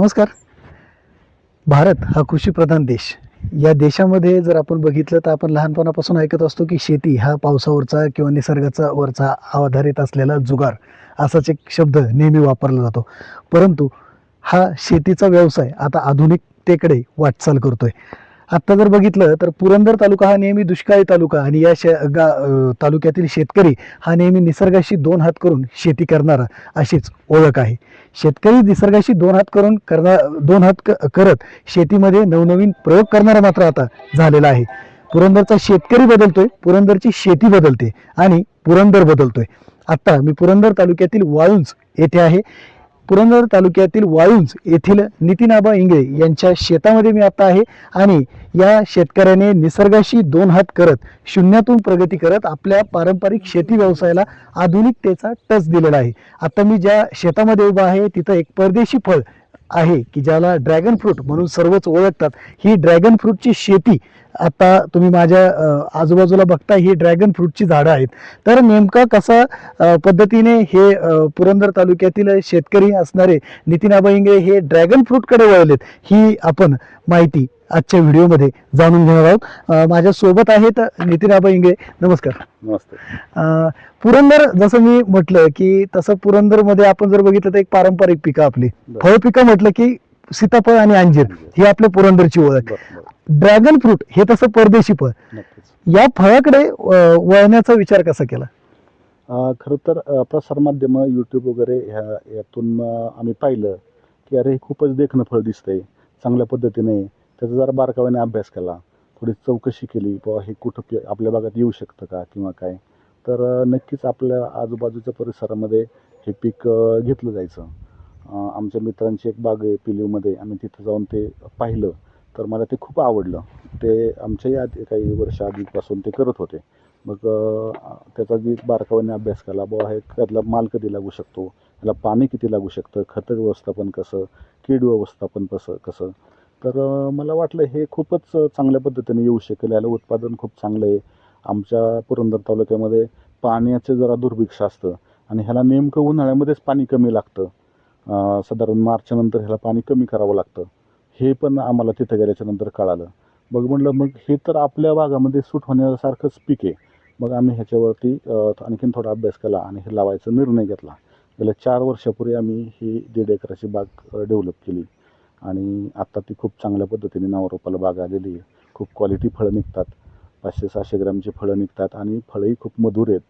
नमस्कार. भारत हा कृषीप्रधान देश. या देशामध्ये जर आपण बघितलं तर आपण लहानपणापासून ऐकत असतो की शेती हा पावसावरचा किंवा निसर्गाचा वरचा आधारित असलेला जुगार असाच एक शब्द नेहमी वापरला जातो. परंतु हा शेतीचा व्यवसाय आता आधुनिकतेकडे वाटचाल करतोय. आत्ता जर बघितलं तर पुरंदर तालुका हा नेहमी दुष्काळी तालुका आणि या शे गा तालुक्यातील शेतकरी हा नेहमी निसर्गाशी दोन हात करून शेती करणारा अशीच ओळख आहे. शेतकरी निसर्गाशी दोन हात करून करणार दोन हात क- करत शेतीमध्ये नवनवीन प्रयोग करणारा मात्र आता झालेला आहे. पुरंदरचा शेतकरी बदलतोय पुरंदरची शेती बदलते आणि पुरंदर बदलतोय. आत्ता मी पुरंदर तालुक्यातील वाळुंज येथे आहे. पुरंदर तालुक्यातील वाळुंज येथील नितीनाबा इंगळे यांच्या शेतामध्ये मी आता आहे आणि या शेतकऱ्याने निसर्गाशी दोन हात करत शून्यातून प्रगती करत आपल्या पारंपरिक शेती व्यवसायाला आधुनिकतेचा टच दिलेला आहे. आता मी ज्या शेतामध्ये उभा आहे तिथं एक परदेशी फळ आहे की ज्याला ड्रॅगन फ्रूट म्हणून सर्वच ओळखतात. ही ड्रॅगन फ्रूटची शेती आता तुम्ही माझ्या आजूबाजूला बघता ही ड्रॅगन फ्रूटची झाडं आहेत. तर नेमका कसा पद्धतीने हे पुरंदर तालुक्यातील शेतकरी असणारे नितीन इंगळे हे ड्रॅगन फ्रूटकडे वळलेत ही आपण माहिती आजच्या व्हिडिओमध्ये जाणून घेणार आहोत. माझ्या सोबत आहेत नितीन आबा इंगळे. नमस्कार. नमस्ते. पुरंदर जसं मी म्हटलं की तसं पुरंदरमध्ये आपण जर बघितलं तर एक पारंपरिक पिकं आपली. फळ पिकं म्हटलं की सीताफळ आणि अंजीर ही आपल्या पुरंदरची ओळख. ड्रॅगन फ्रूट हे तसं परदेशी फळ. या फळाकडे वळण्याचा विचार कसा केला? खरं तर प्रसारमाध्यम युट्यूब वगैरे ह्या यातून आम्ही पाहिलं की अरे हे खूपच देखणं फळ दिसतंय चांगल्या पद्धतीने. त्याचा जरा बारकाव्याने अभ्यास केला. थोडी चौकशी केली बाबा हे कुठं पि- आपल्या भागात येऊ शकतं का किंवा काय? तर नक्कीच आपल्या आजूबाजूच्या परिसरामध्ये हे पीक घेतलं जायचं. आमच्या मित्रांची एक बाग आहे पिलीवमध्ये. आम्ही तिथं जाऊन ते पाहिलं. तर मला ते खूप आवडलं. ते आमच्या आधी काही वर्ष आधीपासून ते करत होते. मग त्याचा जी बारकाव्याने अभ्यास केला बुवा हे त्यातला माल कधी लागू शकतो? त्याला पाणी किती लागू शकतं? खतं व्यवस्थापन कसं? कीड व्यवस्थापन कसं? कसं? तर मला वाटलं हे खूपच चांगल्या पद्धतीने येऊ शकेल. याला उत्पादन खूप चांगलं आहे. आमच्या पुरंदर तालुक्यामध्ये पाण्याचं जरा दुर्भिक्ष असतं आणि ह्याला नेमकं उन्हाळ्यामध्येच पाणी कमी लागतं. साधारण मार्चनंतर ह्याला पाणी कमी करावं लागतं. हे पण आम्हाला तिथं गेल्याच्यानंतर कळालं. मग म्हटलं मग हे तर आपल्या भागामध्ये सूट होण्यासारखंच पीक आहे. मग आम्ही ह्याच्यावरती आणखीन थोडा अभ्यास केला आणि हे लावायचा निर्णय घेतला. गेल्या चार वर्षापूर्वी आम्ही ही दीड एकराची बाग डेव्हलप केली. आणि आत्ता ती खूप चांगल्या पद्धतीने नावारोपाला बाग आलेली आहे. खूप क्वालिटी फळं निघतात. पाचशे सहाशे ग्रॅमची फळं निघतात आणि फळंही खूप मधुर आहेत.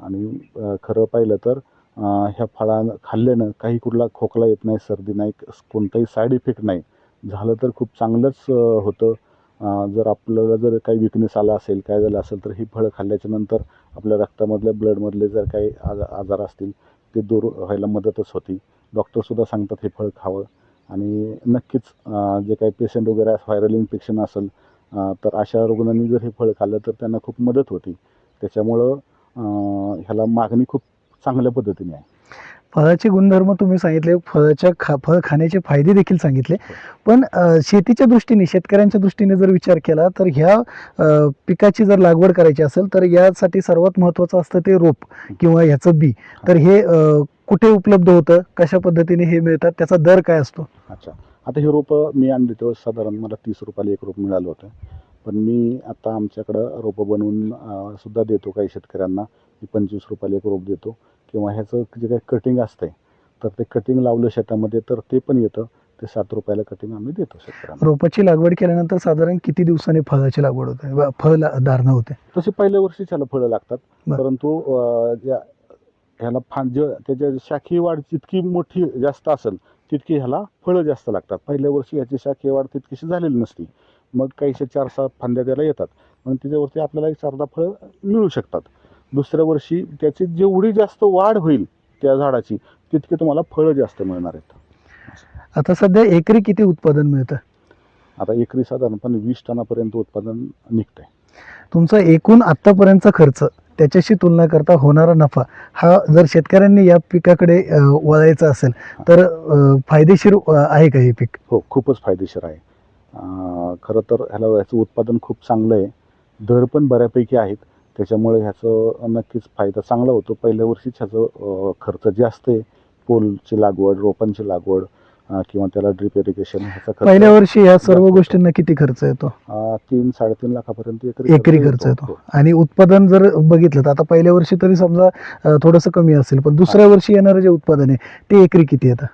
आणि खरं पाहिलं तर ह्या फळा खाल्ल्यानं काही कुठला खोकला येत नाही सर्दी नाही कोणताही साईड इफेक्ट नाही. झालं तर खूप चांगलंच होतं. जर आपल्याला जर काही विकनेस आला असेल काय झालं असेल तर ही फळं खाल्ल्याच्या नंतर आपल्या रक्तामधल्या ब्लडमधले जर काही आजा आजार असतील ते दूर व्हायला मदतच होती. डॉक्टरसुद्धा सांगतात हे फळ खावं. आणि नक्कीच जे काही पेशंट वगैरे व्हायरल इन्फेक्शन असेल तर अशा रुग्णांनी जर हे फळ खाल्लं तर त्यांना खूप मदत होती. त्याच्यामुळं ह्याला मागणी खूप चांगल्या पद्धतीने आहे. फळाचे गुणधर्म तुम्ही सांगितले फळाच्या खा फळ खाण्याचे फायदे देखील सांगितले. पण शेतीच्या दृष्टीने शेतकऱ्यांच्या दृष्टीने जर विचार केला तर ह्या पिकाची जर लागवड करायची असेल तर यासाठी सर्वात महत्त्वाचं असतं ते रोप किंवा ह्याचं बी. तर हे कुठे उपलब्ध होतं कशा पद्धतीने हे मिळतात त्याचा दर काय असतो? अच्छा. आता हे रोपं मी आणली तेव्हा साधारण मला तीस रुपयाला एक रोप मिळालं होतं. पण मी आता आमच्याकडं रोपं बनवून सुद्धा देतो काही शेतकऱ्यांना. मी पंचवीस रुपयाला एक रोप देतो. किंवा ह्याचं जे काही कटिंग असतंय तर ते कटिंग लावलं शेतामध्ये तर ते पण येतं. ते सात रुपयाला कटिंग आम्ही देतो शेतकऱ्यांना. रोपाची लागवड केल्यानंतर साधारण किती दिवसांनी फळाची लागवड होते? व फळ ला- धारणा होते. तसे पहिल्या वर्षीच ह्याला फळं लागतात. बरं. परंतु अं, ज्या ह्याला फांद जे त्याच्या शाखीय वाढ जितकी मोठी जास्त असेल तितकी ह्याला फळं जास्त लागतात. पहिल्या वर्षी ह्याची शाखीय वाढ तितकीशी झालेली नसती. मग काहीशे चार सहा फांद्या त्याला येतात. मग त्याच्यावरती आपल्याला एक चारदा फळं मिळू शकतात. दुसऱ्या वर्षी त्याची जेवढी जास्त वाढ होईल त्या झाडाची तितके तुम्हाला फळं जास्त मिळणार आहेत. आता सध्या एकरी किती उत्पादन मिळतं? आता एकरी साधारणपणे वीस टनापर्यंत उत्पादन निघतंय. तुमचा एकूण आत्तापर्यंतचा खर्च त्याच्याशी तुलना करता होणारा नफा हा जर शेतकऱ्यांनी या पिकाकडे वळायचा असेल तर फायदेशीर आहे का हे पीक? हो खूपच फायदेशीर आहे. खरं तर ह्याला ह्याचं उत्पादन खूप चांगलं आहे. दर पण बऱ्यापैकी आहेत. त्याच्यामुळे ह्याचं नक्कीच फायदा चांगला होतो. पहिल्या वर्षीच ह्याचं खर्च जास्त आहे. पोलची लागवड रोपांची लागवड किंवा त्याला ड्रिप इरिगेशन ह्याचा खर्च पहिल्या वर्षी ह्या सर्व गोष्टींना किती खर्च येतो? तीन साडेतीन लाखापर्यंत एकरी एकरी खर्च येतो. आणि उत्पादन जर बघितलं तर आता पहिल्या वर्षी तरी समजा थोडंसं कमी असेल. पण दुसऱ्या वर्षी येणारं जे उत्पादन आहे ते एकरी किती येतं?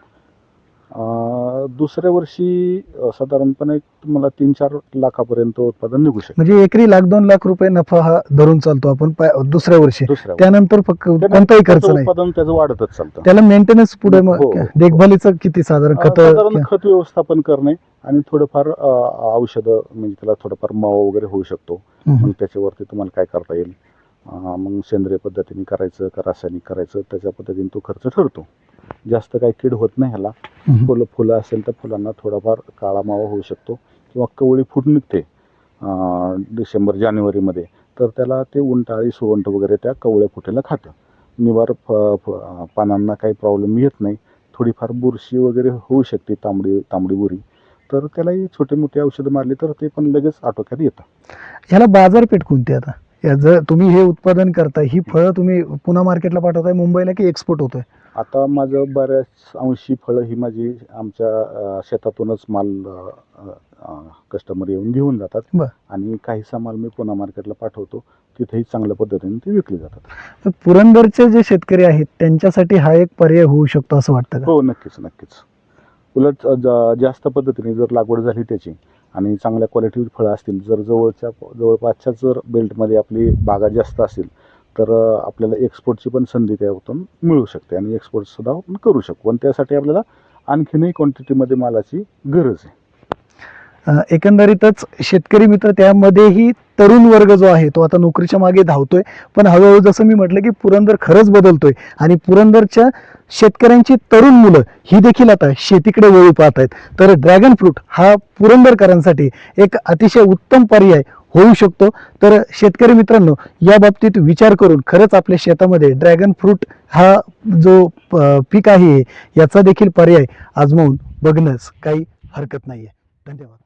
दुसऱ्या वर्षी अं, साधारणपणे तुम्हाला तीन चार लाखापर्यंत उत्पादन निघू शकते. म्हणजे एकरी लाख दोन लाख रुपये नफा हा धरून चालतो आपण दुसऱ्या वर्षी. दुसऱ्या वर्षी. त्यानंतर फक्त त्यानंतर कोणताही खर्च त्याचं नाही. उत्पादन त्याचं वाढतच चालतं. त्याला मेंटेनन्स पुढे मग हो. देखभालीचं किती साधारण अं, खत साधारण खत व्यवस्थापन करणे आणि थोडंफार अं, औषधं म्हणजे त्याला थोडंफार मावा वगैरे होऊ शकतो. मग त्याच्यावरती तुम्हाला काय करता येईल? अं, मग सेंद्रिय पद्धतीने करायचं का रासायनिक करायचं? त्याच्या पद्धतीने तो खर्च ठरतो. जास्त काही कीड होत नाही ह्याला. फुलं फुलं असेल तर फुलांना थोडाफार काळा मावा होऊ शकतो किंवा कवळी फूट निघते डिसेंबर जानेवारीमध्ये. तर त्याला ते उंटाळी सुवंट वगैरे त्या कवळ्या फुटेला खातं. निवार फ- फ- पानांना काही प्रॉब्लेम येत नाही. थोडीफार बुरशी वगैरे होऊ शकते तांबडी तांबडी बुरी. तर त्यालाही छोटे मोठे औषधं मारली तर ते पण लगेच आटोक्यात येतं. ह्याला बाजारपेठ कोणती आता? या जर तुम्ही हे उत्पादन करताय ही फळं तुम्ही पुन्हा मार्केटला पाठवताय मुंबईला की एक्सपोर्ट होतोय? आता माझं बऱ्याच अंशी फळं ही माझी आमच्या अं, शेतातूनच माल कस्टमर येऊन घेऊन जातात. बर. आणि काहीसा माल मी पुन्हा मार्केटला पाठवतो. तिथेही चांगल्या पद्धतीने ते विकले जातात. तर पुरंदरचे जे शेतकरी आहेत त्यांच्यासाठी हा एक पर्याय होऊ शकतो असं वाटतं का? हो नक्कीच नक्कीच. उलट अं, जा- जास्त पद्धतीने जर लागवड झाली त्याची आणि चांगल्या क्वालिटी फळं असतील जर जवळच्या जवळपासच्या जर बेल्टमध्ये आपली बागा जास्त असतील तर आपल्याला एक्सपोर्टची पण संधी त्यातून मिळू शकते आणि एक्सपोर्टसुद्धा आपण करू शकू आणि त्यासाठी आपल्याला आणखीनही क्वांटिटीमध्ये मालाची गरज आहे. एकंदरीतच शेतकरी मित्र त्यामध्येही तरुण वर्ग जो आहे तो आता नोकरीच्या मागे धावतोय. पण हळूहळू जसं मी म्हटलं की पुरंदर खरंच बदलतोय आणि पुरंदरच्या शेतकऱ्यांची तरुण मुलं ही देखील आता शेतीकडे वळू पाहत आहेत. तर ड्रॅगन फ्रूट हा पुरंदरकरांसाठी एक अतिशय उत्तम पर्याय होऊ शकतो. तर शेतकरी मित्रांनो या बाबतीत विचार करून खरंच आपल्या शेतामध्ये ड्रॅगन फ्रूट हा जो प- पीक आहे याचा देखील पर्याय आजमावून बघणंच काही हरकत नाही आहे धन्यवाद.